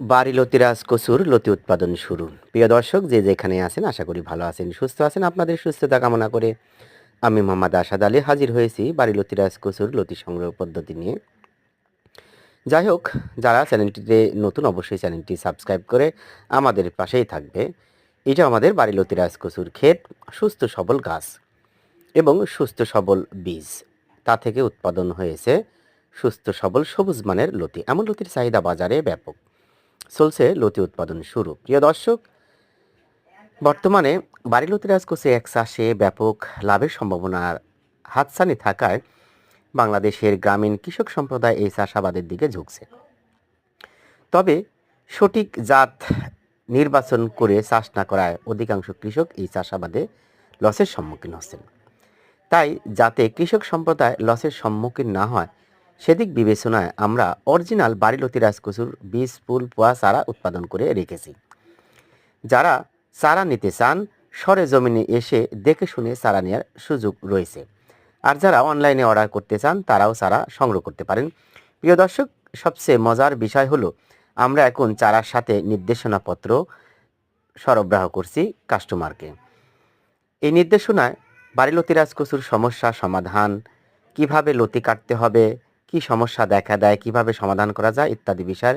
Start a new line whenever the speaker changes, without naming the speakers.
বাড়ি লতিরাজ কচুর লতি উৎপাদন শুরু। প্রিয় দর্শক, যে যেখানে আছেন, আশা করি ভালো আছেন, সুস্থ আছেন, আপনাদের সুস্থতা কামনা করে আমি মোহাম্মদ আসাদ আলী হাজির হয়েছি বাড়ি লতিরাজ কচুর লতি সংগ্রহ পদ্ধতি নিয়ে। যাই হোক, যারা চ্যানেলটিতে নতুন, অবশ্যই চ্যানেলটি সাবস্ক্রাইব করে আমাদের পাশেই থাকবে। এটা আমাদের বাড়ি লতিরাজ কচুর ক্ষেত, সুস্থ সবল গাছ এবং সুস্থ সবল বীজ। তা থেকে উৎপাদন হয়েছে সুস্থ সবল সবুজ মানের লতি। এমন লতির চাহিদা বাজারে ব্যাপক। চলছে লতি উৎপাদন শুরু। প্রিয় দর্শক, বর্তমানে লতি রাজকোষে এক চাষে ব্যাপক লাভের সম্ভাবনার হাতছানি থাকায় বাংলাদেশের গ্রামীণ কৃষক সম্প্রদায় এই চাষাবাদের দিকে ঝুঁকছে। তবে সঠিক জাত নির্বাচন করে চাষ না করায় অধিকাংশ কৃষক এই চাষাবাদে লসের সম্মুখীন হচ্ছেন। তাই যাতে কৃষক সম্প্রদায় লসের সম্মুখীন না হয় সেদিক বিবেচনায় আমরা অরিজিনাল বাড়ি বাড়িলতি রাজকচুর বীজ, ফুল, পোয়া, চারা উৎপাদন করে রেখেছি। যারা চারা নিতে চান, সরে জমিনে এসে দেখে শুনে চারা নেওয়ার সুযোগ রয়েছে। আর যারা অনলাইনে অর্ডার করতে চান, তারাও চারা সংগ্রহ করতে পারেন। প্রিয় দর্শক, সবচেয়ে মজার বিষয় হলো, আমরা এখন চারার সাথে নির্দেশনাপত্র সরবরাহ করছি কাস্টমারকে। এই নির্দেশনায় বাড়িলতি রাজকচুর সমস্যা, সমাধান, কীভাবে লতি কাটতে হবে কি সমস্যা দেখা দেয় কীভাবে সমাধান করা যায় ইত্যাদি বর্ণনা